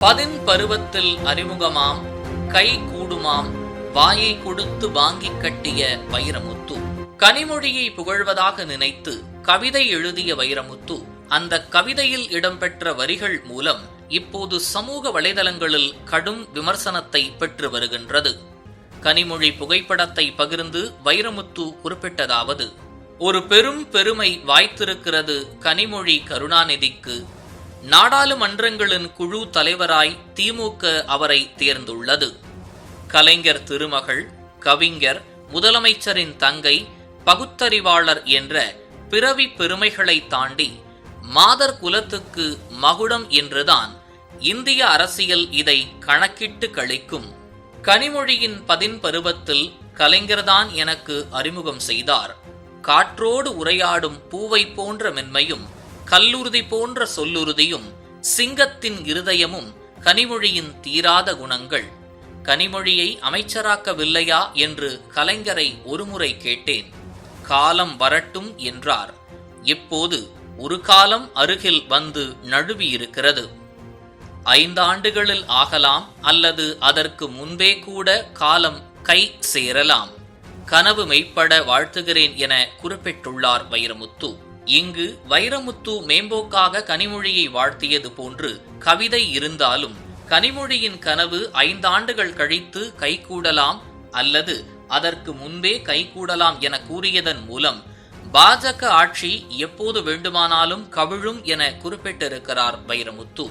பதின் பருவத்தில் அறிமுகமாம் கை கூடுமாம் வாயை கொடுத்து வாங்கிக் கட்டிய வைரமுத்து. கனிமொழியை புகழ்வதாக நினைத்து கவிதை எழுதிய வைரமுத்து அந்த கவிதையில் இடம்பெற்ற வரிகள் மூலம் இப்போது சமூக வலைதளங்களில் கடும் விமர்சனத்தை பெற்று வருகின்றது. கனிமொழி புகைப்படத்தை பகிர்ந்து வைரமுத்து குறிப்பிட்டதாவது ஒரு பெரும் பெருமை வாய்த்திருக்கிறது கனிமொழி கருணாநிதிக்கு நாடாளுமன்றங்களின் குழு தலைவராய் திமுக அவரை தேர்ந்துள்ளது. கலைஞர் திருமகள் கவிஞர் முதலமைச்சரின் தங்கை பகுத்தறிவாளர் என்ற பிறவி பெருமைகளை தாண்டி மாதர் குலத்துக்கு மகுடம் என்றுதான் இந்திய அரசியல் இதை கணக்கிட்டு கழிக்கும். கனிமொழியின் பதின் பருவத்தில் கலைஞர்தான் எனக்கு அறிமுகம் செய்தார். காற்றோடு உரையாடும் பூவை போன்ற மென்மையும் கல்லுறுதி போன்ற சொல்லுறுதியும் சிங்கத்தின் இருதயமும் கனிமொழியின் தீராத குணங்கள். கனிமொழியை அமைச்சராக்கவில்லையா என்று கலைஞரை ஒருமுறை கேட்டேன். காலம் வரட்டும் என்றார். இப்போது ஒரு காலம் அருகில் வந்து நழுவியிருக்கிறது. ஐந்தாண்டுகளில் ஆகலாம் அல்லது அதற்கு முன்பே கூட காலம் கை சேரலாம். கனவு மெய்ப்பட வாழ்த்துகிறேன் என குறிப்பிட்டுள்ளார் வைரமுத்து. இங்கு வைரமுத்து மேம்போக்காக கனிமொழியை வாழ்த்தியது போன்று கவிதை இருந்தாலும் கனிமொழியின் கனவு ஐந்தாண்டுகள் கழித்து கைகூடலாம் அல்லது அதற்கு முன்பே கைகூடலாம் என கூறியதன் மூலம் பாஜக ஆட்சி எப்போது வேண்டுமானாலும் கவிழும் என குறிப்பிட்டிருக்கிறார் வைரமுத்து.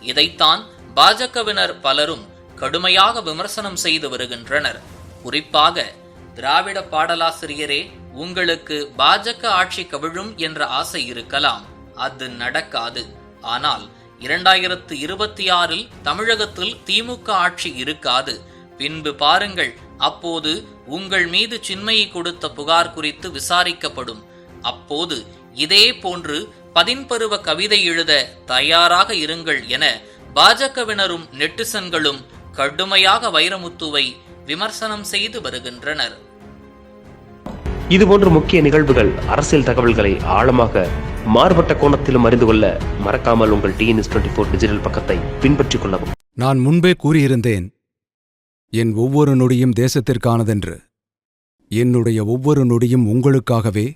இதைத்தான் பாஜகவினர் பலரும் கடுமையாக விமர்சனம் செய்து வருகின்றனர். குறிப்பாக திராவிட பாடலாசிரியரே உங்களுக்கு பாஜக ஆட்சி கவிழும் என்ற ஆசை இருக்கலாம். அது நடக்காது. ஆனால் இரண்டாயிரத்து இருபத்தி ஆறில் தமிழகத்தில் திமுக ஆட்சி இருக்காது. பின்பு பாருங்கள் அப்போது உங்கள் மீது சின்மையை கொடுத்த புகார் குறித்து விசாரிக்கப்படும். அப்போது இதே போன்று பதின்பருவ கவிதை எழுத தயாராக இருங்கள் என பாஜகவினரும் நெட்டிசன்களும் கடுமையாக வைரமுத்துவை விமர்சனம் செய்து வருகின்றனர். இதுபோன்ற முக்கிய நிகழ்வுகள் அரசியல் தகவல்களை ஆழமாக மாறுபட்ட கோணத்திலும் அறிந்து கொள்ள மறக்காமல் உங்கள் டிஎன்எஸ் டுவெண்ட்டி ஃபோர் டிஜிட்டல் பக்கத்தை பின்பற்றிக் கொள்ளவும். நான் முன்பே கூறியிருந்தேன் என் ஒவ்வொரு நொடியும் தேசத்திற்கானதென்று. என்னுடைய ஒவ்வொரு நொடியும் உங்களுக்காகவே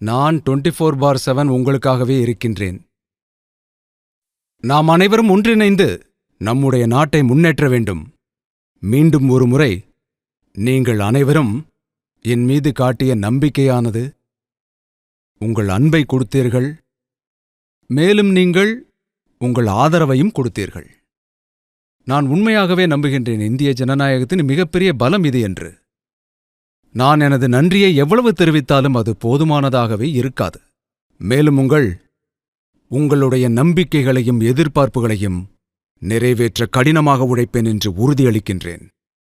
நான் டுவெண்ட்டி ஃபோர் பார் செவன் உங்களுக்காகவே இருக்கின்றேன். நாம் அனைவரும் ஒன்றிணைந்து நம்முடைய நாட்டை முன்னேற்ற வேண்டும். மீண்டும் ஒரு முறை நீங்கள் அனைவரும் என் மீது காட்டிய நம்பிக்கையானது? உங்கள் அன்பை கொடுத்தீர்கள். மேலும் நீங்கள் உங்கள் ஆதரவையும் கொடுத்தீர்கள். நான் உண்மையாகவே நம்புகின்றேன் இந்திய ஜனநாயகத்தின் மிகப்பெரிய பலம் இது என்று. நான் எனது நன்றியை எவ்வளவு தெரிவித்தாலும் அது போதுமானதாகவே இருக்காது. மேலும் உங்கள் உங்களுடைய நம்பிக்கைகளையும் எதிர்பார்ப்புகளையும் நிறைவேற்ற கடினமாக உழைப்பேன் என்று உறுதியளிக்கின்றேன்.